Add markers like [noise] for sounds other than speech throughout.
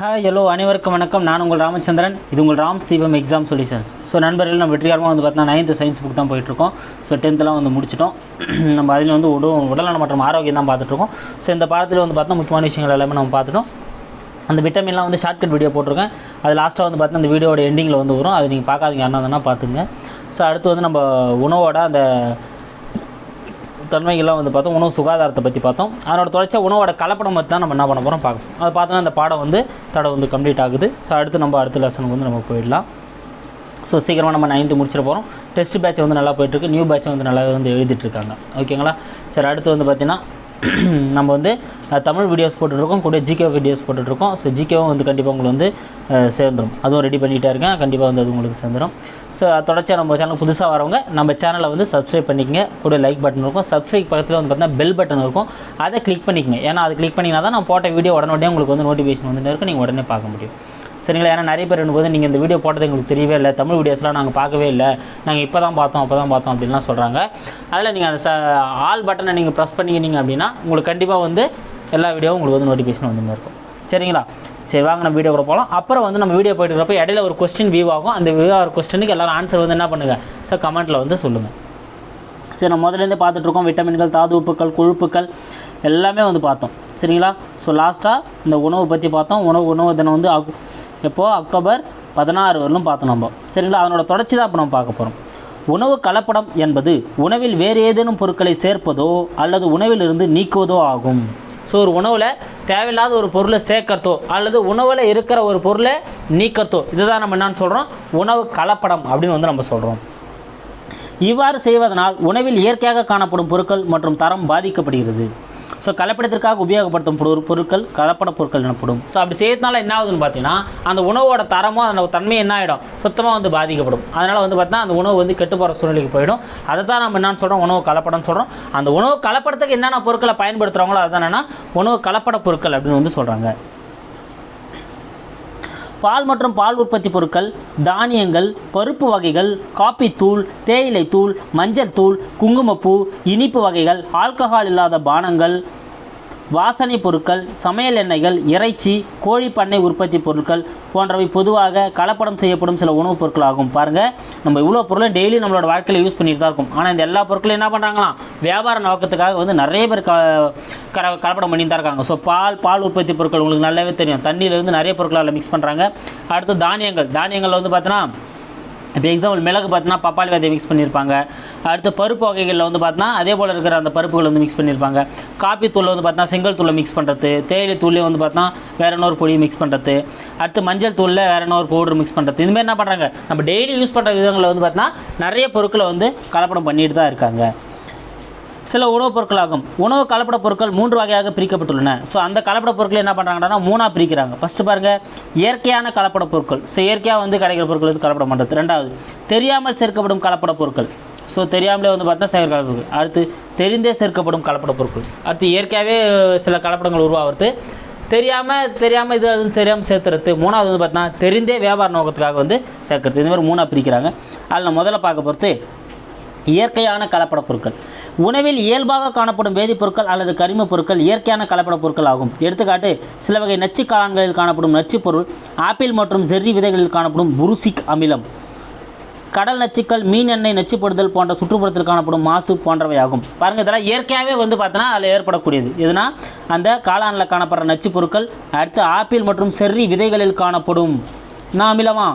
Hi hello அனைவருக்கும் வணக்கம். நான் உங்கள் ராமச்சந்திரன். இது உங்கள் ராம் தீபம் எக்ஸாம் சொல்யூஷன்ஸ் ஸோ நண்பர்கள் நம்ம வெற்றிகரமாக வந்து பார்த்தீங்கன்னா நைன்த்து சயின்ஸ் புக் தான் போயிட்டுருக்கோம். ஸோ டென்த்தெலாம் வந்து முடிச்சிட்டோம். [clears throat] நம்ம அதில் வந்து உடல் உடல்நலம் மற்றும் ஆரோக்கியம் தான் பார்த்துட்ருக்கோம் ஸோ இந்த பாடத்தில் வந்து பார்த்தோம்னா முக்கியமான விஷயங்கள் எல்லாமே நம்ம பார்த்துட்டோம் அந்த விட்டமின்லாம் வந்து ஷார்ட்கட் வீடியோ போட்டிருக்கேன். அது லாஸ்ட்டாக வந்து பார்த்தீங்கன்னா அந்த வீடியோட எண்டிங்கில் வந்து வரும். அது நீங்கள் பார்க்காதீங்க என்ன பார்த்துங்க ஸோ அடுத்து வந்து நம்ம உணவோட அந்த தன்மைகள்லாம் வந்து பார்த்தோம் உணவு சுகாதாரத்தை பற்றி பார்த்தோம். அதனோட தொடர்ச்சியாக உணவோட கலப்படம் பற்றி தான் நம்ம என்ன பண்ண போகிறோம் பார்க்கணும் அதை பார்த்தோன்னா அந்த பாடம் வந்து தடை வந்து கம்ப்ளீட் ஆகுது. ஸோ அடுத்து நம்ம அடுத்த லெசனுக்கு வந்து நம்ம போயிடலாம். ஸோ சீக்கிரமாக நம்ம நைன்த்து முடிச்சிட போகிறோம் டெஸ்ட் பேட்ச் வந்து நல்லா போயிட்டுருக்கு நியூ பேட்ச் வந்து நல்லா வந்து எழுதிட்டுருக்காங்க ஓகேங்களா சரி அடுத்து வந்து பார்த்திங்கன்னா [clears throat] நம்ம வந்து தமிழ் வீடியோஸ் போட்டுட்ருக்கோம் கூட ஜிகே வீடியோஸ் போட்டுட்ருக்கோம் ஸோ ஜிகேவும் வந்து கண்டிப்பாக உங்களுக்கு வந்து சேர்ந்துடும் சேர்ந்துரும். அதுவும் ரெடி பண்ணிகிட்டே இருக்கேன். கண்டிப்பாக வந்து அது உங்களுக்கு சேர்ந்துடும் ஸோ தொடர்ச்சியாக நம்ம சேனல் புதுசாக வரவங்க நம்ம சேனலை வந்து சப்ஸ்கிரைப் பண்ணிக்கங்க. கூட லைக் பட்டன் இருக்கும். சப்ஸ்கிரைப் பக்கத்தில் வந்து பார்த்தீங்கன்னா பெல் பட்டன் இருக்கும். அதை கிளிக் பண்ணிக்கங்க. ஏன்னா அது கிளிக் பண்ணிங்கன்னா தான் நான் போட்ட வீடியோ உடனே உங்களுக்கு வந்து நோட்டிஃபிகேஷன் வந்துட்டு இருக்கும். நீங்கள் உடனே பார்க்க முடியும். சரிங்களா? ஏன்னா நிறைய பேர் எனக்கு வந்து நீங்கள் இந்த வீடியோ போட்டது எங்களுக்கு தெரியவே இல்லை. தமிழ் வீடியோஸ்லாம் நாங்கள் பார்க்கவே இல்லை. நாங்கள் இப்போ தான் பார்த்தோம் அப்போ தான் பார்த்தோம் அப்படின்லாம் சொல்கிறாங்க அதில் நீங்கள் அந்த ச ஆல் பட்டனை நீங்கள் ப்ரெஸ் பண்ணிக்கினீங்க அப்படின்னா உங்களுக்கு கண்டிப்பாக வந்து எல்லா வீடியோவும் உங்களுக்கு வந்து நோட்டிஃபிகேஷன் வந்து இருக்கும். சரிங்களா? சரி வாங்க நம்ம வீடியோ கூட போகலாம் அப்புறம் வந்து நம்ம வீடியோ போயிட்டு இருக்கிறப்ப இடையில ஒரு கொஸ்டின் வியூ ஆகும். அந்த வியூ ஆகிற கொஸ்டினுக்கு எல்லாரும் ஆன்சர் வந்து என்ன பண்ணுங்கள் ஸோ கமெண்ட்டில் வந்து சொல்லுங்கள் சரி நம்ம முதலேருந்து பார்த்துட்ருக்கோம் விட்டமின்கள் தாது உப்புக்கள் கொழுப்புக்கள் எல்லாமே வந்து பார்த்தோம். சரிங்களா? ஸோ லாஸ்ட்டாக இந்த உணவு பற்றி பார்த்தோம். உணவு உணவு தினம் வந்து அக் எப்போது அக்டோபர் பதினாறு வரலும் பார்த்தோம் நம்ம. சரிங்களா? அதனோட தொடர்ச்சி தான் இப்போ நம்ம பார்க்க போகிறோம் உணவு கலப்படம் என்பது உணவில் வேறு ஏதேனும் பொருட்களை சேர்ப்பதோ அல்லது உணவிலிருந்து நீக்குவதோ ஆகும். ஸோ ஒரு உணவில் தேவையில்லாத ஒரு பொருளை சேர்க்கறதோ அல்லது உணவில் இருக்கிற ஒரு பொருளை நீக்கிறதோ இதுதான் நம்ம என்னன்னு சொல்கிறோம் உணவு கலப்படம் அப்படின்னு வந்து நம்ம சொல்கிறோம் இவ்வாறு செய்வதனால் உணவில் இயற்கையாக காணப்படும் பொருட்கள் மற்றும் தரம் பாதிக்கப்படுகிறது. ஸோ கலப்படத்திற்காக உபயோகப்படுத்தும் பொருட்கள் கலப்பட பொருட்கள் எனப்படும். ஸோ அப்படி செய்யறதுனால என்ன ஆகுதுன்னு பார்த்தீங்கன்னா அந்த உணவோட தரமும் அதோட தன்மை என்ன ஆகிடும் சுத்தமாக வந்து பாதிக்கப்படும். அதனால் வந்து பார்த்தீங்கன்னா அந்த உணவு வந்து கெட்டு போகிற சூழ்நிலைக்கு போயிடும். அதை தான் நம்ம என்னன்னு சொல்கிறோம் உணவு கலப்படம்னு சொல்கிறோம் அந்த உணவு கலப்படத்துக்கு என்னென்ன பொருட்களை பயன்படுத்துகிறாங்களோ அதுதான் என்னென்னா உணவு கலப்பட பொருட்கள் அப்படின்னு வந்து சொல்கிறாங்க பால் மற்றும் பால் உற்பத்தி பொருட்கள் தானியங்கள் பருப்பு வகைகள் காப்பி தூள் தேயிலை தூள் மஞ்சள் தூள் குங்குமப்பூ இனிப்பு வகைகள் ஆல்கஹால் இல்லாத பானங்கள் வாசனை பொருட்கள் சமையல் எண்ணெய்கள் இறைச்சி கோழி பண்ணை உற்பத்தி பொருட்கள் போன்றவை பொதுவாக கலப்படம் செய்யப்படும் சில உணவுப் பொருட்கள் ஆகும். பாருங்கள் நம்ம இவ்வளோ பொருளும் டெய்லி நம்மளோட வாழ்க்கையில் யூஸ் பண்ணிட்டு தான் இருக்கும். ஆனால் இந்த எல்லா பொருட்களும் என்ன பண்ணுறாங்களாம் வியாபார நோக்கத்துக்காக வந்து நிறைய பேர் க கலப்படம் பண்ணி தான் இருக்காங்க. ஸோ பால் பால் உற்பத்தி பொருட்கள் உங்களுக்கு நல்லாவே தெரியும். தண்ணியில் வந்து நிறைய பொருட்களால் மிக்ஸ் பண்ணுறாங்க அடுத்து தானியங்கள். தானியங்கள் வந்து பார்த்தோன்னா இப்போ எக்ஸாம்பிள் மிளகு பார்த்தீங்கன்னா பப்பாளி விதையை மிக்ஸ் பண்ணியிருப்பாங்க. அடுத்து பருப்பு வகைகளில் வந்து பார்த்தீங்கன்னா அதே போல் இருக்கிற அந்த பருப்புகள் வந்து மிக்ஸ் பண்ணியிருப்பாங்க. காப்பி தூள் வந்து பார்த்தீங்கன்னா செங்கல் தூளை மிக்ஸ் பண்ணுறது தேயிலை தூளே வந்து பார்த்தீங்கன்னா வேற இன்னொரு பொடியை மிக்ஸ் பண்ணுறது அடுத்து மஞ்சள் தூளில் வேற இன்னொரு பவுடர் மிக்ஸ் பண்ணுறது இதுமாதிரி என்ன பண்ணுறாங்க நம்ம டெய்லி யூஸ் பண்ணுற விதங்களில் வந்து பார்த்தீங்கன்னா நிறைய பொருட்களை வந்து கலப்படம் பண்ணிட்டு தான் இருக்காங்க. சில உணவுப் பொருட்களாகும். உணவு கலப்பட பொருட்கள் மூன்று வகையாக பிரிக்கப்பட்டுள்ளன. ஸோ அந்த கலப்பட பொருட்கள் என்ன பண்ணுறாங்கன்னா மூணாக பிரிக்கிறாங்க. ஃபஸ்ட்டு பாருங்கள் இயற்கையான கலப்பட பொருட்கள். ஸோ இயற்கையாக வந்து கிடைக்கிற பொருட்கள் வந்து கலப்படம் பண்ணுறது ரெண்டாவது தெரியாமல் சேர்க்கப்படும் கலப்பட பொருட்கள். ஸோ தெரியாமலே வந்து பார்த்தா சேர்க்க பொருட்கள். அடுத்து தெரிந்தே சேர்க்கப்படும் கலப்பட பொருட்கள். அடுத்து இயற்கையாகவே சில கலப்படங்கள் உருவாகிறது. தெரியாமல் தெரியாமல் இது அது தெரியாமல் சேர்த்துறது. மூணாவது வந்து பார்த்தீங்கன்னா தெரிந்தே வியாபார நோக்கத்துக்காக வந்து சேர்க்கறது. இந்த மாதிரி மூணாக பிரிக்கிறாங்க. அதில் முதல்ல பார்க்க பொறுத்து இயற்கையான கலப்பட பொருட்கள். உணவில் இயல்பாக காணப்படும் வேதிப்பொருட்கள் அல்லது கரிமப் பொருட்கள் இயற்கையான கலப்பட பொருட்கள் ஆகும். எடுத்துக்காட்டு சில வகை நச்சு காளான்களில் காணப்படும் நச்சுப் பொருள் ஆப்பிள் மற்றும் செர்ரி விதைகளில் காணப்படும் புருசிக் அமிலம். கடல் நச்சுக்கள் மீன் எண்ணெய் நச்சுப்படுதல் போன்ற சுற்றுப்புறத்தில் காணப்படும் மாசு போன்றவை ஆகும். பாருங்கள் இதெல்லாம் இயற்கையாகவே வந்து பார்த்தோன்னா அதில் ஏற்படக்கூடியது. எதுனா அந்த காளானில் காணப்படுற நச்சுப் பொருட்கள் அடுத்து ஆப்பிள் மற்றும் செர்ரி விதைகளில் காணப்படும் என்ன அமிலமா?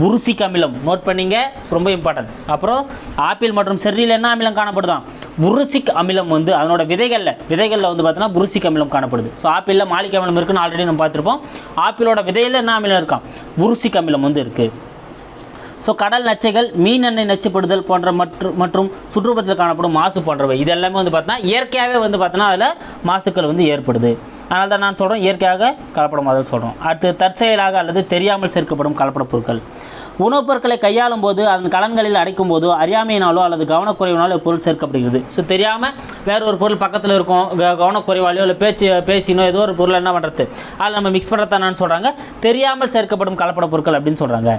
புருசிக் அமிலம். நோட் பண்ணிங்க ரொம்ப இம்பார்ட்டன்ட் அப்புறம் ஆப்பிள் மற்றும் செர்ரியில் என்ன அமிலம் காணப்படுதான் புருசிக் அமிலம் வந்து அதனோட விதைகளில் விதைகளில் வந்து பார்த்தோன்னா புருசிக் அமிலம் காணப்படுது. ஸோ ஆப்பிளில் மாலிக் அமிலம் இருக்குன்னு ஆல்ரெடி நம்ம பார்த்துருப்போம். ஆப்பிளோட விதையில் என்ன அமிலம் இருக்கான் புருசிக் அமிலம் வந்து இருக்குது ஸோ கடல் நச்சைகள் மீன் எண்ணெய் நச்சுப்படுதல் போன்ற மற்றும் மற்றும் சுற்றுப்புறத்தில் காணப்படும் மாசு போன்றவை. இது எல்லாமே வந்து பார்த்தீங்கன்னா இயற்கையாகவே வந்து பார்த்தோன்னா அதில் மாசுக்கள் வந்து ஏற்படுது. அதனால் தான் நான் சொல்கிறேன் இயற்கையாக கலப்படம் அதில் சொல்கிறோம் அடுத்து தற்செயலாக அல்லது தெரியாமல் சேர்க்கப்படும் கலப்பட பொருட்கள். உணவுப் பொருட்களை கையாளும் போது அதன் கலன்களில் அடைக்கும் போது அறியாமையினாலோ அல்லது கவனக்குறைவினாலோ பொருள் சேர்க்கப்படுகிறது. ஸோ தெரியாமல் வேற ஒரு பொருள் பக்கத்தில் இருக்கும் க- கவனக்குறைவாலையோ இல்லை பேச்சு பேசினோ ஏதோ ஒரு பொருள் என்ன பண்ணுறது அதில் நம்ம மிக்ஸ் பண்ணுறதானு சொல்கிறாங்க தெரியாமல் சேர்க்கப்படும் கலப்பட பொருட்கள் அப்படின்னு சொல்கிறாங்க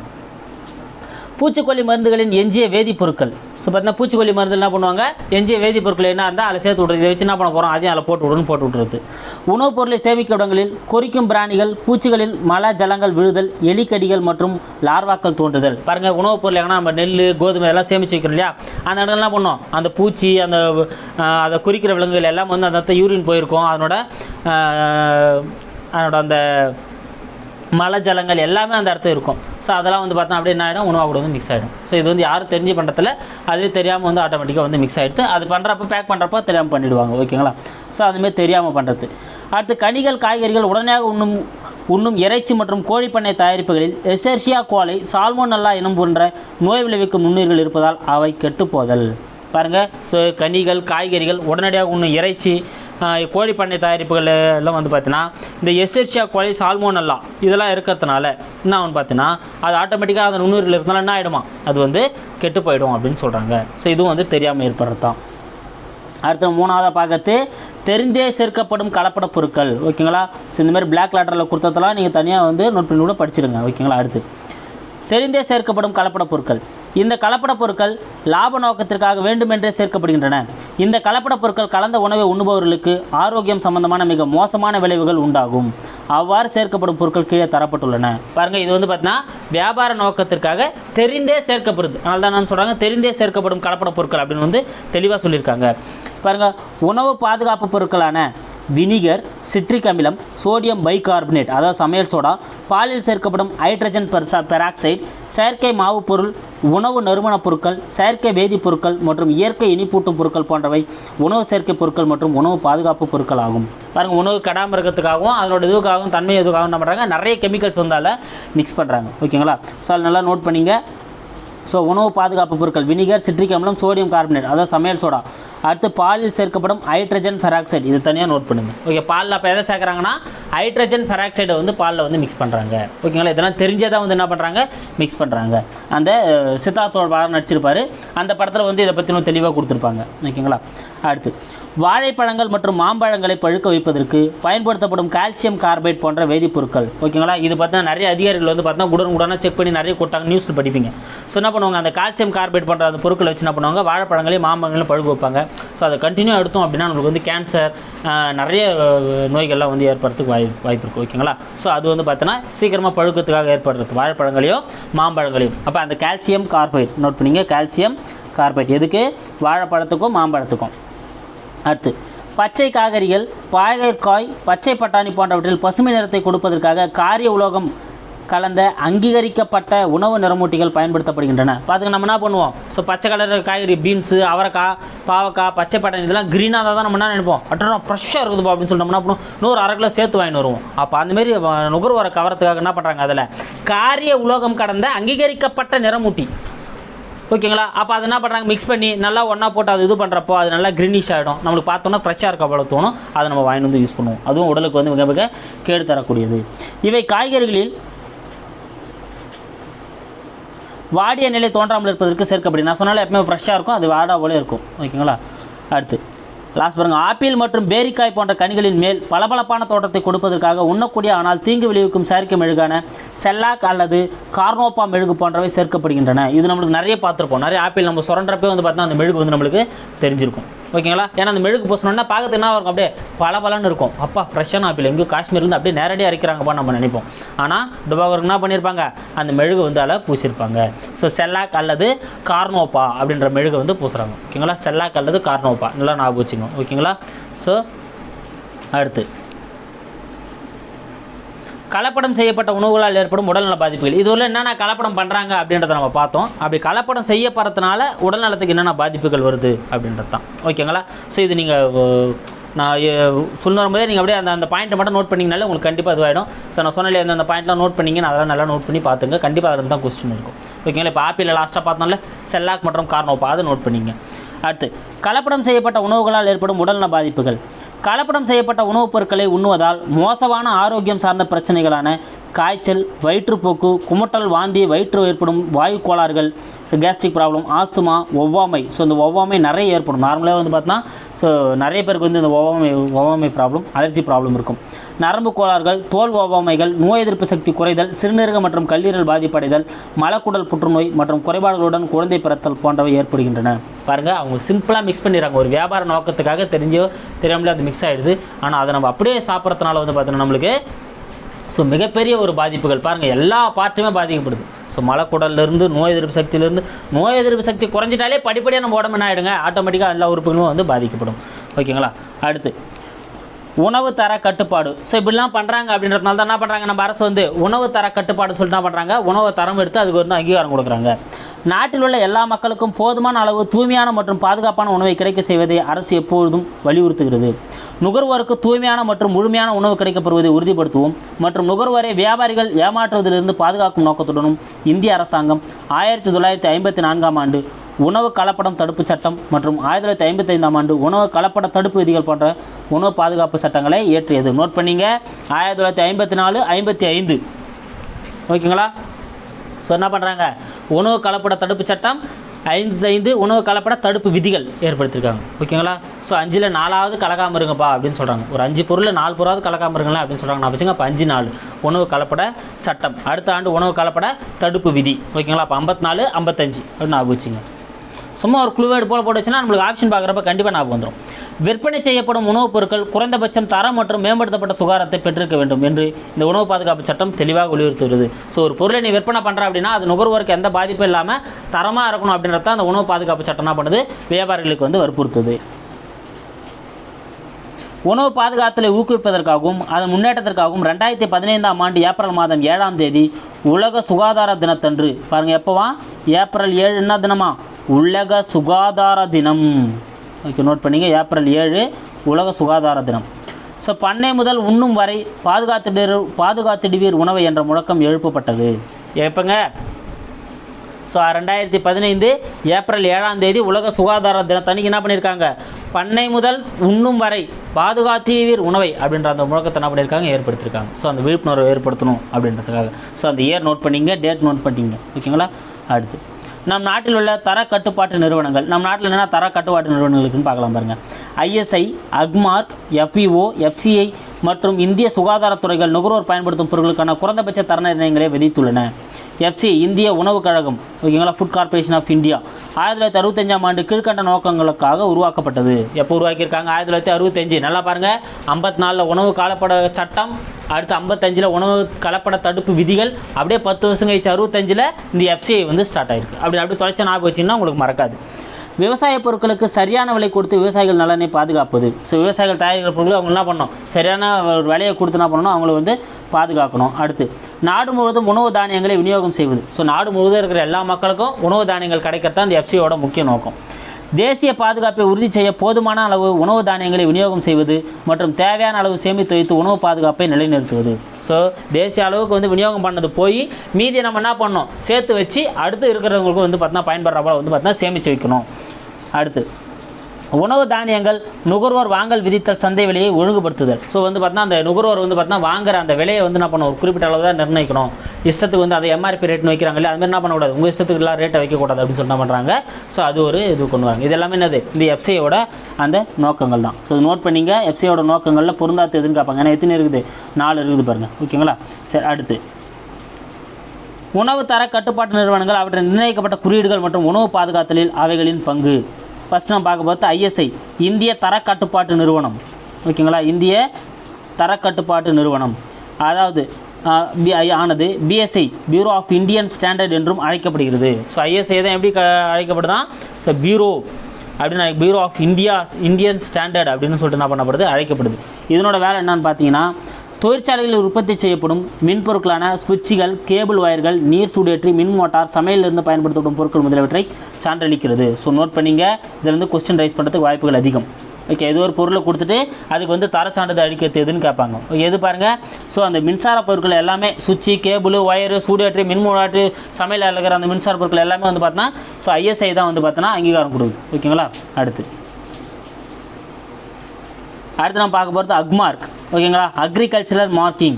பூச்சிக்கொல்லி மருந்துகளின் எஞ்சிய வேதிப்பொருட்கள் ஸோ பார்த்தீங்கன்னா பூச்சிக்கொல்லி மருந்து என்ன பண்ணுவாங்க? எஞ்சிய வேதிப்பொருட்கள் என்ன இருந்தால் அதில் சேர்த்து விட்றது. இதை வச்சு என்ன பண்ண போகிறோம் அதையும் அதில் போட்டு விடணும் போட்டு விட்றது. உணவுப் பொருளை சேமிக்க இடங்களில் கொறிக்கும் பிராணிகள் பூச்சிகளின் மல ஜலங்கள் விழுதல் எலிக்கடிகள் மற்றும் லார்வாக்கள் தோன்றுதல். பாருங்கள் உணவுப் பொருள் எங்கன்னா நம்ம நெல் கோதுமை எல்லாம் சேமிச்சு வைக்கிறோம் இல்லையா? அந்த இடத்துல என்ன பண்ணோம்? அந்த பூச்சி அந்த அதை குறிக்கிற விலங்குகள் எல்லாம் வந்து அந்த இடத்த யூரின் போயிருக்கும். அதனோட அதனோட அந்த மலை ஜலங்கள் எல்லாமே அந்த இடத்துல இருக்கும். ஸோ அதெல்லாம் வந்து பார்த்தா அப்படியே என்ன ஆகிடும் உணவாக கூட வந்து மிக்ஸ் ஆகிடும் ஸோ இது வந்து யாரும் தெரிஞ்சு பண்ணுறதுல அதுவே தெரியாமல் வந்து ஆட்டோமேட்டிக்காக வந்து மிக்ஸ் ஆகிடுது அது பண்ணுறப்ப பேக் பண்ணுறப்ப தெரியாமல் பண்ணிடுவாங்க. ஓகேங்களா ஸோ அதுமாரி தெரியாமல் பண்ணுறது அடுத்து கனிகள் காய்கறிகள் உடனடியாக உண்ணும் உண்ணும் இறைச்சி மற்றும் கோழிப்பண்ணை தயாரிப்புகளில் எசர்ஷியா கோலை சால்மோனல்லா எனும் போன்ற நோய் விளைவிக்கும் நுண்ணுயிர்கள் இருப்பதால் அவை கெட்டுப்போதல் பாருங்கள் ஸோ கனிகள் காய்கறிகள் உடனடியாக உண்ணும் இறைச்சி கோழி பண்ணை தயாரிப்புகள் எல்லாம் வந்து பார்த்தீங்கன்னா இந்த எசர்ஷியா கோழி சால்மோனல்லா இதெல்லாம் இருக்கிறதுனால என்ன ஆகும் பார்த்தீங்கன்னா அது ஆட்டோமேட்டிக்காக அந்த நுண்ணுயிர்கள் இருந்தாலும் என்ன ஆகிடுமா அது வந்து கெட்டு போயிடும் அப்படின்னு சொல்கிறாங்க ஸோ இதுவும் வந்து தெரியாமல் ஏற்படுறது தான் அடுத்து மூணாவதாக பார்க்கறது தெரிந்தே சேர்க்கப்படும் கலப்பட பொருட்கள். ஓகேங்களா? ஸோ இந்த மாதிரி பிளாக் லேட்டரில் கொடுத்ததெல்லாம் நீங்கள் தனியாக வந்து நோட் பண்ணி கூட படிச்சிடுங்க ஓகேங்களா? அடுத்து தெரிந்தே சேர்க்கப்படும் கலப்பட பொருட்கள். இந்த கலப்பட பொருட்கள் லாப நோக்கத்திற்காக வேண்டுமென்றே சேர்க்கப்படுகின்றன. இந்த கலப்பட பொருட்கள் கலந்த உணவை உண்ணுபவர்களுக்கு ஆரோக்கியம் சம்பந்தமான மிக மோசமான விளைவுகள் உண்டாகும். அவ்வாறு சேர்க்கப்படும் பொருட்கள் கீழே தரப்பட்டுள்ளன. பாருங்கள் இது வந்து பார்த்தீங்கன்னா வியாபார நோக்கத்திற்காக தெரிந்தே சேர்க்கப்படுது. அதனால தான் நான் சொல்கிறாங்க தெரிந்தே சேர்க்கப்படும் கலப்பட பொருட்கள் அப்படின்னு வந்து தெளிவாக சொல்லியிருக்காங்க. பாருங்க உணவு பாதுகாப்பு பொருட்களான வினிகர் சிட்ரிக் அமிலம் சோடியம் பைகார்பனேட் அதாவது சமையல் சோடா பாலில் சேர்க்கப்படும் ஹைட்ரஜன் பெர்சா பெராக்சைடு செயற்கை மாவு பொருள் உணவு நறுமணப் பொருட்கள் செயற்கை வேதிப்பொருட்கள் மற்றும் இயற்கை இனிப்பூட்டும் பொருட்கள் போன்றவை உணவு சேர்க்கை பொருட்கள் மற்றும் உணவு பாதுகாப்பு பொருட்கள் ஆகும். பாருங்கள் உணவு கெடாமல் இருக்கிறதுக்காகவும் அதனோட இதுக்காகவும் தன்மை இதுக்காகவும் என்ன பண்ணுறாங்க நிறைய கெமிக்கல்ஸ் வந்தால் மிக்ஸ் பண்ணுறாங்க ஓகேங்களா? ஸோ அது நல்லா நோட் பண்ணிங்க. ஸோ உணவு பாதுகாப்பு பொருட்கள் வினிகர் சிட்ரிக் அமிலம் சோடியம் கார்பனேட் அதாவது சமையல் சோடா. அடுத்து பாலில் சேர்க்கப்படும் ஹைட்ரஜன் ஃபெராக்சைடு இது தனியாக நோட் பண்ணுங்கள் ஓகே பாலில் அப்போ எதை சேர்க்குறாங்கன்னா ஹைட்ரஜன் ஃபெராக்சைடை வந்து பாலில் வந்து மிக்ஸ் பண்ணுறாங்க ஓகேங்களா இதெல்லாம் தெரிஞ்சதாக வந்து என்ன பண்ணுறாங்க மிக்ஸ் பண்ணுறாங்க அந்த சித்தார்த்தோட படம் நடிச்சிருப்பாரு. அந்த படத்தில் வந்து இதை பற்றினும் தெளிவாக கொடுத்துருப்பாங்க. ஓகேங்களா அடுத்து வாழைப்பழங்கள் மற்றும் மாம்பழங்களை பழுக்க வைப்பதற்கு பயன்படுத்தப்படும் கால்சியம் கார்பைட் போன்ற வேதிப்பொருட்கள். ஓகேங்களா? இது பார்த்தீங்கன்னா நிறைய அதிகாரிகள் வந்து பார்த்தீங்கன்னா உடனே உடனே செக் பண்ணி நிறைய கொடுத்தாங்க நியூஸில் படிப்பீங்க. ஸோ என்ன பண்ணுவாங்க? அந்த கால்சியம் கார்பைட் போன்ற அந்த பொருட்களை வச்சு என்ன பண்ணுவாங்க? வாழைப்பழங்களையும் மாம்பழங்களையும் பழுக்க வைப்பாங்க. ஸோ அதை கண்டினியூ எடுத்தோம் அப்படின்னா நம்மளுக்கு வந்து கேன்சர் நிறைய நோய்கள்லாம் வந்து ஏற்படுறதுக்கு வாய் வாய்ப்பு இருக்குது ஓகேங்களா? ஸோ அது வந்து பார்த்தீங்கன்னா சீக்கிரமாக பழுக்கத்துக்காக ஏற்படுறது. வாழைப்பழங்களையும் மாம்பழங்களையும் அப்போ அந்த கால்சியம் கார்பைட் நோட் பண்ணிங்க. Calcium carbide. எதுக்கு? வாழைப்பழத்துக்கும் மாம்பழத்துக்கும். அடுத்து பச்சை காய்கறிகள் பாகற்காய் பச்சை பட்டாணி போன்றவற்றில் பசுமை நிறத்தை கொடுப்பதற்காக காரிய உலோகம் கலந்த அங்கீகரிக்கப்பட்ட உணவு நிறமூட்டிகள் பயன்படுத்தப்படுகின்றன. பார்த்துக்க நம்ம என்ன பண்ணுவோம்? ஸோ பச்சை கலர் காய்கறி பீன்ஸு அவரைக்காய் பாவக்காய் பச்சை பட்டாணி இதெல்லாம் க்ரீனாக தான் நம்ம என்ன நினைப்போம்? அட்டா ஃப்ரெஷ்ஷாக இருக்குதுப்பா அப்படின்னு சொல்லி நம்ம என்ன பண்ணுவோம்? நூறு அரை கிலோ சேர்த்து வாங்கிட்டு வருவோம். அப்போ அந்தமாரி நுகர்வோரை கவரத்துக்காக என்ன பண்ணுறாங்க அதில்? காரிய உலோகம் கடந்த அங்கீகரிக்கப்பட்ட நிறமூட்டி. ஓகேங்களா? அப்போ அது என்ன பண்ணுறாங்க மிக்ஸ் பண்ணி நல்லா ஒன்றா போட்டு அது இது பண்ணுறப்போ அது நல்லா க்ரீனிஷ் ஆகிடும் நம்மளுக்கு பார்த்தோன்னா ஃப்ரெஷ்ஷாக இருக்க போல தோணும். அதை நம்ம வாங்கி வந்து யூஸ் பண்ணுவோம். அதுவும் உடலுக்கு வந்து மிக மிக கேடு தரக்கூடியது. இவை காய்கறிகளில் வாடிய நிலை தோன்றாமல் இருப்பதற்கு சேர்க்கப்படி நான் சொன்னாலும் எப்பவுமே ஃப்ரெஷ்ஷாக இருக்கும். அது வாடா போல இருக்கும். ஓகேங்களா? அடுத்து. லாஸ்ட் பாருங்கள் ஆப்பிள் மற்றும் பேரிக்காய் போன்ற கனிகளின் மேல் பளபளப்பான தோட்டத்தை கொடுப்பதற்காக உண்ணக்கூடிய ஆனால் தீங்கு விளைவிக்கும் செயற்கை மெழுகான செல்லாக் அல்லது கார்னோப்பா மெழுகு போன்றவை சேர்க்கப்படுகின்றன. இது நம்மளுக்கு நிறைய பார்த்துருப்போம். நிறைய ஆப்பிள் நம்ம சுரண்டப்பே வந்து பார்த்தா அந்த மெழுகு வந்து நம்மளுக்கு தெரிஞ்சிருக்கும். ஓகேங்களா? ஏன்னா அந்த மெழுகு பூசணும்னா பார்க்கறது என்ன இருக்கும்? அப்படியே பளபளன்னு இருக்கும். அப்பா ஃப்ரெஷ்ஷான ஆப்பிள். எங்கேயும் காஷ்மீர்லேருந்து அப்படியே நேரடியாக அரைக்கிறாங்கப்பா நம்ம நினைப்போம். ஆனால் டுபாகருக்கு என்ன பண்ணியிருப்பாங்க அந்த மெழுகு வந்து அதில் பூசியிருப்பாங்க ஸோ செல்லாக் அல்லது கார்னோப்பா அப்படின்ற மெழுகு வந்து பூசுகிறாங்க ஓகேங்களா? செல்லாக் அல்லது கார்னோப்பா. நல்லா ஞாபகம் வச்சுங்க ஓகேங்களா? ஸோ அடுத்து. கலப்படம் செய்யப்பட்ட உணவுகளால் ஏற்படும் உடல்நல பாதிப்புகள். இதுவரை என்னென்ன கலப்படம் பண்ணுறாங்க அப்படின்றத நம்ம பார்த்தோம். அப்படி கலப்படம் செய்யப்படுறதுனால உடல்நலத்துக்கு என்னென்ன பாதிப்புகள் வருது அப்படின்றது தான். ஓகேங்களா ஸோ இது நீங்கள் நான் சொல்ல வரும்போதே நீங்கள் அப்படியே அந்த அந்த பாயிண்ட்டை மட்டும் நோட் பண்ணிங்கனாலே உங்களுக்கு கண்டிப்பாக இதுவாகிடும் ஸோ நான் சொன்னாலே அந்த அந்த பாயிண்ட்லாம் நோட் பண்ணிங்க அதெல்லாம் நல்லா நோட் பண்ணி பார்த்துங்க. கண்டிப்பாக அதில் தான் கொஸ்டின் இருக்கும். ஓகேங்களா இப்போ ஆப்பிளில் லாஸ்ட்டாக பார்த்தோம்ல செல்லாக் மற்றும் கார்னோப்பா அதை நோட் பண்ணிங்க. அடுத்து கலப்படம் செய்யப்பட்ட உணவுகளால் ஏற்படும் உடல்நல பாதிப்புகள். கலப்படம் செய்யப்பட்ட உணவுப் பொருட்களை உண்ணுவதால் மோசமான ஆரோக்கியம் சார்ந்த பிரச்சனைகளான காய்ச்சல் வயிற்றுப்போக்கு குமட்டல் வாந்தி வயிற்று ஏற்படும் வாயு கோளாறுகள் ஸோ கேஸ்ட்ரிக் ப்ராப்ளம் ஆஸ்துமா ஒவ்வாமை. ஸோ இந்த ஒவ்வாமை நிறைய ஏற்படும். நார்மலாக வந்து பார்த்தோன்னா ஸோ நிறைய பேருக்கு வந்து இந்த ஒவ்வாமை ஒவ்வாமை ப்ராப்ளம் அலர்ஜி ப்ராப்ளம் இருக்கும். நரம்பு கோளாறுகள் தோல் ஒவ்வாமைகள் நோய் எதிர்ப்பு சக்தி குறைதல் சிறுநீரக மற்றும் கல்லீரல் பாதிப்படைதல் மலக்குடல் புற்றுநோய் மற்றும் குறைபாடுகளுடன் குழந்தை பிறத்தல் போன்றவை ஏற்படுகின்றன. பாருங்கள் அவங்க சிம்பிளாக மிக்ஸ் பண்ணிடுறாங்க. ஒரு வியாபார நோக்கத்துக்காக தெரிஞ்சோ தெரியாமலே அது மிக்ஸ் ஆகிடுது ஆனால் அதை நம்ம அப்படியே சாப்பிட்றதுனால வந்து பார்த்தோன்னா நம்மளுக்கு ஸோ மிகப்பெரிய ஒரு பாதிப்புகள். பாருங்கள் எல்லா பார்ட்டுமே பாதிக்கப்படுது. ஸோ மலக்குடல்லேருந்து நோய் எதிர்ப்பு சக்தியிலேருந்து நோய் எதிர்ப்பு சக்தி குறைஞ்சிட்டாலே படிப்படியாக நம்ம உடம்பு என்ன ஆகிடுங்க ஆட்டோமேட்டிக்காக எல்லா உறுப்புகளும் வந்து பாதிக்கப்படும். ஓகேங்களா? அடுத்து உணவு தர கட்டுப்பாடு. ஸோ இப்படிலாம் பண்ணுறாங்க அப்படின்றதுனால தான் என்ன பண்ணுறாங்க நம்ம அரசு வந்து உணவு தர கட்டுப்பாடு சொல்லிட்டு என்ன பண்ணுறாங்க உணவு தரம் எடுத்து அதுக்கு வந்து அங்கீகாரம் கொடுக்குறாங்க. நாட்டில் உள்ள எல்லா மக்களுக்கும் போதுமான அளவு தூய்மையான மற்றும் பாதுகாப்பான உணவை கிடைக்க செய்வதை அரசு எப்பொழுதும் வலியுறுத்துகிறது. நுகர்வோருக்கு தூய்மையான மற்றும் முழுமையான உணவு கிடைக்கப்படுவதை உறுதிப்படுத்துவோம் மற்றும் நுகர்வோரை வியாபாரிகள் ஏமாற்றுவதிலிருந்து பாதுகாக்கும் நோக்கத்துடனும் இந்திய அரசாங்கம் ஆயிரத்தி தொள்ளாயிரத்தி ஐம்பத்தி நான்காம் ஆண்டு உணவு கலப்படம் தடுப்பு சட்டம் மற்றும் ஆயிரத்தி தொள்ளாயிரத்தி ஐம்பத்தைந்தாம் ஆண்டு உணவு கலப்பட தடுப்பு விதிகள் போன்ற உணவு பாதுகாப்பு சட்டங்களை இயற்றியது. நோட் பண்ணீங்க. ஆயிரத்தி தொள்ளாயிரத்தி ஐம்பத்தி நாலு ஐம்பத்தி ஐந்து. ஓகேங்களா ஸோ என்ன பண்ணுறாங்க உணவு கலப்பட தடுப்பு சட்டம் ஐந்து ஐந்து உணவு கலப்பட தடுப்பு விதிகள் ஏற்படுத்தியிருக்காங்க ஓகேங்களா? ஸோ அஞ்சில் நாலாவது கலக்காமல் இருங்கப்பா அப்படின்னு சொல்கிறாங்க ஒரு அஞ்சு பொருளில் நாலு பொருளாவது கலக்காமல் இருங்களேன் அப்படின்னு சொல்கிறாங்க நான் வச்சுங்க அப்போ அஞ்சு நாலு. உணவு கலப்பட சட்டம். அடுத்த ஆண்டு உணவு கலப்பட தடுப்பு விதி. ஓகேங்களா? அப்போ ஐம்பத்தி நாலு ஐம்பத்தஞ்சு அப்படின்னு ஆகுச்சுங்க சும்மா ஒரு குழுவேடு போல போட்டு வச்சுன்னா நம்மளுக்கு ஆப்ஷன் பார்க்குறப்ப கண்டிப்பாக ஞாபகம் வந்துடும் விற்பனை செய்யப்படும் உணவுப் பொருட்கள் குறைந்தபட்சம் தரம் மற்றும் மேம்படுத்தப்பட்ட சுகாரத்தை பெற்றிருக்க வேண்டும் என்று இந்த உணவு பாதுகாப்பு சட்டம் தெளிவாக வலியுறுத்துகிறது. ஸோ ஒரு பொருளை நீ விற்பனை பண்ணுற அப்படின்னா அது நுகர்வோருக்கு எந்த பாதிப்பும் இல்லாமல் தரமாக இருக்கணும் அப்படின்றத அந்த உணவு பாதுகாப்பு சட்டம் என்ன பண்ணுது? வியாபாரிகளுக்கு வந்து வற்புறுத்துது. உணவு பாதுகாத்தலை ஊக்குவிப்பதற்காகவும் அதன் முன்னேற்றத்திற்காகவும் ரெண்டாயிரத்தி பதினைந்தாம் ஆண்டு ஏப்ரல் மாதம் ஏழாம் தேதி உலக சுகாதார தினத்தன்று. பாருங்கள் எப்போவா? ஏப்ரல் ஏழு என்ன தினமா? உலக சுகாதார தினம். ஓகே நோட் பண்ணிங்க. ஏப்ரல் ஏழு உலக சுகாதார தினம். ஸோ பண்ணை முதல் உண்ணும் வரை பாதுகாத்திடுவீர் பாதுகாத்திடுவீர் உணவை என்ற முழக்கம் எழுப்பப்பட்டது. எப்போங்க ஸோ ரெண்டாயிரத்தி பதினைந்து ஏப்ரல் ஏழாம் தேதி உலக சுகாதார தினத்தன்னைக்கு என்ன பண்ணியிருக்காங்க பண்ணை முதல் உண்ணும் வரை பாதுகாத்தீவீர் உணவை அப்படின்ற அந்த முழக்கத்தை என்ன பண்ணியிருக்காங்க ஏற்படுத்தியிருக்காங்க ஸோ அந்த விழிப்புணர்வை ஏற்படுத்தணும் அப்படின்றதுக்காக. ஸோ அந்த இயர் நோட் பண்ணிங்க டேட் நோட் பண்ணிங்க. ஓகேங்களா? அடுத்து. நம் நாட்டில் உள்ள தர கட்டுப்பாட்டு நிறுவனங்கள். நம் நாட்டில் என்னென்ன தர கட்டுப்பாட்டு நிறுவனங்கள் இருக்குன்னு பார்க்கலாம் பாருங்கள் ஐஎஸ்ஐ அக்மார்க் எஃப்இஓ எஃப்சிஐ மற்றும் இந்திய சுகாதாரத்துறைகள் நுகர்வோர் பயன்படுத்தும் பொருட்களுக்கான குறைந்தபட்ச தர நிர்ணயங்களை விதித்துள்ளன. எஃப்சி இந்திய உணவுக் கழகம் ஓகேங்களா? ஃபுட் கார்ப்பரேஷன் ஆஃப் இந்தியா ஆயிரத்தி தொள்ளாயிரத்தி அறுபத்தஞ்சாம் ஆண்டு கீழ்கண்ட நோக்கங்களுக்காக உருவாக்கப்பட்டது. எப்போ உருவாக்கியிருக்காங்க? ஆயிரத்தி தொள்ளாயிரத்தி அறுபத்தஞ்சு நல்லா பாருங்கள் ஐம்பத்தி நாலில் உணவு காலப்பட சட்டம் அடுத்து ஐம்பத்தஞ்சில் உணவு கலப்பட தடுப்பு விதிகள் அப்படியே பத்து வருஷம் கழிச்சு அறுபத்தஞ்சில் இந்த எஃப்சிஐ வந்து ஸ்டார்ட் ஆயிருக்கு. அப்படி அப்படி தொலைச்ச ஞாபகம் வச்சிங்கன்னா உங்களுக்கு மறக்காது. விவசாய பொருட்களுக்கு சரியான விலை கொடுத்து விவசாயிகள் நலனை பாதுகாப்பது. ஸோ விவசாயிகள் தயாரிக்கிற பொருட்கள் அவங்க என்ன பண்ணணும்? சரியான ஒரு விலையை கொடுத்து என்ன பண்ணணும்? அவங்கள வந்து பாதுகாக்கணும். அடுத்து நாடு முழுவதும் உணவு தானியங்களை விநியோகம் செய்வது. ஸோ நாடு முழுவதும் இருக்கிற எல்லா மக்களுக்கும் உணவு தானியங்கள் கிடைக்கிறது தான் இந்த எஃப்சியோட முக்கிய நோக்கம். தேசிய பாதுகாப்பை உறுதி செய்ய போதுமான அளவு உணவு தானியங்களை விநியோகம் செய்வது மற்றும் தேவையான அளவு சேமித்து வைத்து உணவு பாதுகாப்பை நிலைநிறுத்துவது. ஸோ தேசிய அளவுக்கு வந்து விநியோகம் பண்ணது போய் மீதி நம்ம என்ன பண்ணோம் சேர்த்து வச்சு அடுத்து இருக்கிறவங்களுக்கு வந்து பார்த்தீங்கன்னா பயன்படுற வந்து பார்த்தீங்கன்னா சேமித்து வைக்கணும். அடுத்து உணவு தானியங்கள் நுகர்வோர் வாங்கல் விதித்தல் சந்தை விலையை ஒழுங்குபடுத்துதல். ஸோ வந்து பார்த்தீங்கன்னா அந்த நுகர்வோர் வந்து பார்த்தீங்கன்னா வாங்குற அந்த விலையை வந்து என்ன பண்ணணும் ஒரு குறிப்பிட்ட அளவு தான் நிர்ணயிக்கணும். இஷ்டத்துக்கு வந்து அதை எம்ஆர்பி ரேட் வைக்கிறாங்க இல்லையா? அது மாதிரி என்ன பண்ணக்கூடாது? உங்கள் இஷ்டத்துக்கு எல்லாம் ரேட்டை வைக்கக்கூடாது அப்படின்னு சொல்லி பண்ணுறாங்க ஸோ அது ஒரு இது கொண்டு வராங்க. இது எல்லாமே என்னது? இந்த எஃப்சியோட அந்த நோக்கங்கள் தான். ஸோ நோட் பண்ணிங்க எஃப்சியோட நோக்கங்களில் பொருந்தாத்து எதுன்னு கேட்பாங்க. ஏன்னா எத்தனை இருக்குது? நாலு இருக்குது பாருங்கள் ஓகேங்களா சரி அடுத்து. உணவு தர கட்டுப்பாட்டு நிறுவனங்கள் அவற்றின் நிர்ணயிக்கப்பட்ட குறியீடுகள் மற்றும் உணவு பாதுகாத்தலில் அவைகளின் பங்கு. ஃபஸ்ட் நம்ம பார்க்க பார்த்து ஐஎஸ்ஐ இந்திய தர கட்டுப்பாட்டு நிறுவனம். ஓகேங்களா? இந்திய தரக்கட்டுப்பாட்டு நிறுவனம். அதாவது ஆனது BSI bureau of Indian standard என்றும் அழைக்கப்படுகிறது. ஸோ ஐஎஸ்ஐ தான் எப்படி க அழைக்கப்படுதான் ஸோ பியூரோ அப்படின்னு bureau of India Indian standard அப்படின்னு சொல்லிட்டு என்ன பண்ணப்படுது? அழைக்கப்படுது. இதனோட வேலை என்னன்னு பார்த்தீங்கன்னா தொழிற்சாலைகளில் உற்பத்தி செய்யப்படும் மின்பொருட்களான சுவிட்சுகள் கேபிள் வயர்கள் நீர் சூடேற்றி மின் மோட்டார் சமையலிருந்து பயன்படுத்தப்படும் பொருட்கள் முதலியவற்றை சான்றளிக்கிறது. ஸோ நோட் பண்ணிங்க. இதிலிருந்து கொஸ்டின் ரைஸ் பண்ணுறதுக்கு வாய்ப்புகள் அதிகம். ஓகே ஏதோ ஒரு பொருளை கொடுத்துட்டு அதுக்கு வந்து தர சான்றிதழ் எதுன்னு கேட்பாங்க. ஓகே எது பாருங்கள் ஸோ அந்த மின்சார பொருட்கள் எல்லாமே சுவிட்சு கேபிள் ஒயரு சூடேற்றி மின் சமையல் அழகிற அந்த மின்சார பொருட்கள் எல்லாமே வந்து பார்த்தோன்னா ஸோ ஐஎஸ்ஐ தான் வந்து பார்த்தோன்னா அங்கீகாரம் கொடுக்குது. ஓகேங்களா அடுத்து. அடுத்து நம்ம பார்க்க போகிறது அக்மார்க். ஓகேங்களா? அக்ரிகல்ச்சரல் மார்க்கிங்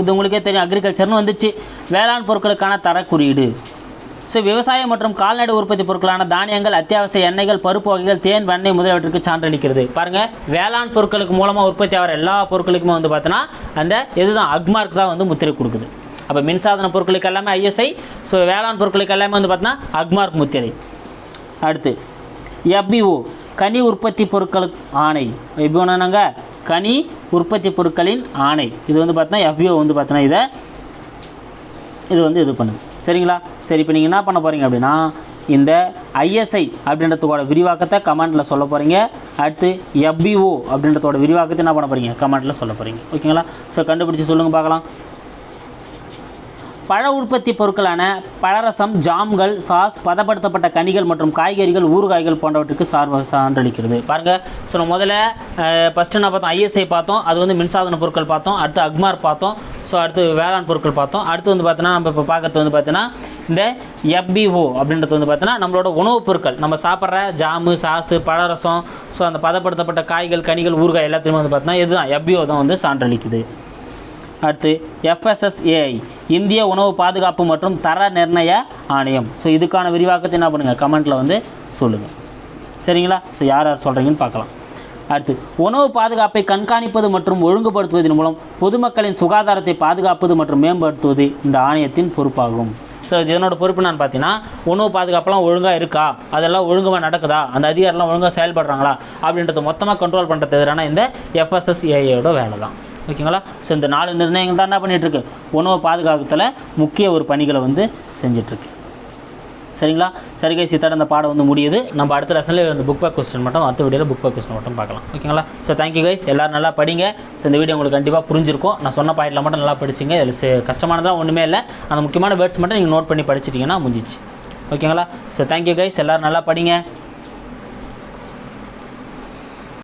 இது உங்களுக்கே தெரியும். அக்ரிகல்ச்சர்னு வந்துச்சு. வேளாண் பொருட்களுக்கான தர குறியீடு ஸோ விவசாயம் மற்றும் கால்நடை உற்பத்தி பொருட்களான தானியங்கள் அத்தியாவசிய எண்ணெய்கள் பருப்பு வகைகள் தேன் வெண்ணெய் முதலியவற்றுக்கு சான்றளிக்கிறது. பாருங்கள் வேளாண் பொருட்களுக்கு மூலமாக உற்பத்தி ஆகிற எல்லா பொருட்களுக்குமே வந்து பார்த்தோன்னா அந்த இதுதான் அக்மார்க் தான் வந்து முத்திரை கொடுக்குது. அப்போ மின்சாதன பொருட்களுக்கு எல்லாமே ஐஎஸ்ஐ ஸோ வேளாண் பொருட்களுக்கு எல்லாமே வந்து பார்த்தோன்னா அக்மார்க் முத்திரை. அடுத்து எஃபிஓ கனி உற்பத்தி பொருட்களுக்கு ஆணை. எப்படி ஒன்றுனாங்க கனி உற்பத்தி பொருட்களின் ஆணை. இது வந்து பார்த்தீங்கன்னா எஃபிஓ வந்து பார்த்தீங்கன்னா இதை இது வந்து இது பண்ணுது. சரிங்களா? சரி இப்போ நீங்கள் என்ன பண்ண போகிறீங்க அப்படின்னா இந்த ஐஎஸ்ஐ அப்படின்றதோட விரிவாக்கத்தை கமெண்ட்டில் சொல்ல போகிறீங்க அடுத்து எஃபிஓ அப்படின்றதோட விரிவாக்கத்தை என்ன பண்ண போகிறீங்க கமெண்ட்டில் சொல்ல போகிறீங்க ஓகேங்களா? ஸோ கண்டுபிடிச்சி சொல்லுங்கள் பார்க்கலாம். பழ உற்பத்தி பொருட்களான பழரசம் ஜாம்கள் சாஸ் பதப்படுத்தப்பட்ட கனிகள் மற்றும் காய்கறிகள் ஊறுகாய்கள் போன்றவற்றுக்கு சார்ப சான்றளிக்கிறது. பாருங்கள் ஸோ நம்ம முதல்ல ஃபஸ்ட்டு நான் பார்த்தோம்? ஐஎஸ்ஐ பார்த்தோம். அது வந்து மின்சாதன பொருட்கள் பார்த்தோம். அடுத்து அக்மார் பார்த்தோம். ஸோ அடுத்து வேளாண் பொருட்கள் பார்த்தோம். அடுத்து வந்து பார்த்தோன்னா நம்ம இப்போ பார்க்கறது வந்து பார்த்தீங்கன்னா இந்த எஃபிஓ அப்படின்றது வந்து பார்த்தீங்கன்னா நம்மளோட உணவுப் பொருட்கள். நம்ம சாப்பிட்ற ஜாமு சாஸு பழரசம் ஸோ அந்த பதப்படுத்தப்பட்ட காய்கள் கனிகள் ஊறுகாய் எல்லாத்தையுமே வந்து பார்த்தீங்கன்னா இதுதான் எஃபிஓ தான் வந்து சான்றளிக்குது. அடுத்து எஃப்எஸ்எஸ்ஏஐ இந்திய உணவு பாதுகாப்பு மற்றும் தர நிர்ணய ஆணையம். ஸோ இதுக்கான விரிவாக்கத்தை என்ன பண்ணுங்கள் கமெண்ட்டில் வந்து சொல்லுங்கள் சரிங்களா? ஸோ யார் யார் சொல்கிறீங்கன்னு பார்க்கலாம். அடுத்து உணவு பாதுகாப்பை கண்காணிப்பது மற்றும் ஒழுங்குபடுத்துவதன் மூலம் பொதுமக்களின் சுகாதாரத்தை பாதுகாப்பது மற்றும் மேம்படுத்துவது இந்த ஆணையத்தின் பொறுப்பாகும். ஸோ இதனோட பொறுப்பு நான் பார்த்தீங்கன்னா உணவு பாதுகாப்பெல்லாம் ஒழுங்காக இருக்கா? அதெல்லாம் ஒழுங்காக நடக்குதா? அந்த அதிகாரிலாம் ஒழுங்காக செயல்படுறாங்களா? அப்படின்றத மொத்தமாக கண்ட்ரோல் பண்ணுறது எதிரான இந்த எஃப்எஸ்எஸ்ஏஐயோட வேலை தான் ஓகேங்களா? ஸோ இந்த நாலு நிர்ணயங்கள் தான் என்ன பண்ணிகிட்ருக்கு உணவு பாதுகாக்கத்தில் முக்கிய ஒரு பணிகளை வந்து செஞ்சிட்ருக்கு சரிங்களா? சரி கை இத்தோட அந்த பாடம் வந்து முடியுது. நம்ம அடுத்த லெசனில் இந்த புக் பேக் கொஸ்டின் மட்டும் அடுத்த வீடியோவில் புக் பேக் கொஸ்டின் மட்டும் பார்க்கலாம். ஓகேங்களா? ஸோ தேங்க்யூ கைஸ் எல்லோரும் நல்லா படிங்க. ஸோ இந்த வீடியோ உங்களுக்கு கண்டிப்பாக புரிஞ்சிருக்கும். நான் சொன்ன பாயிண்டில் மட்டும் நல்லா படிச்சிங்க. இதில் சே- ஒன்றுமே இல்லை. அந்த முக்கியமான வேர்ட்ஸ் மட்டும் நீங்கள் நோட் பண்ணி படிச்சிட்டிங்கன்னா முடிஞ்சிச்சு. ஓகேங்களா? ஸோ தேங்க்யூ கைஸ் எல்லோரும் நல்லா படிங்க.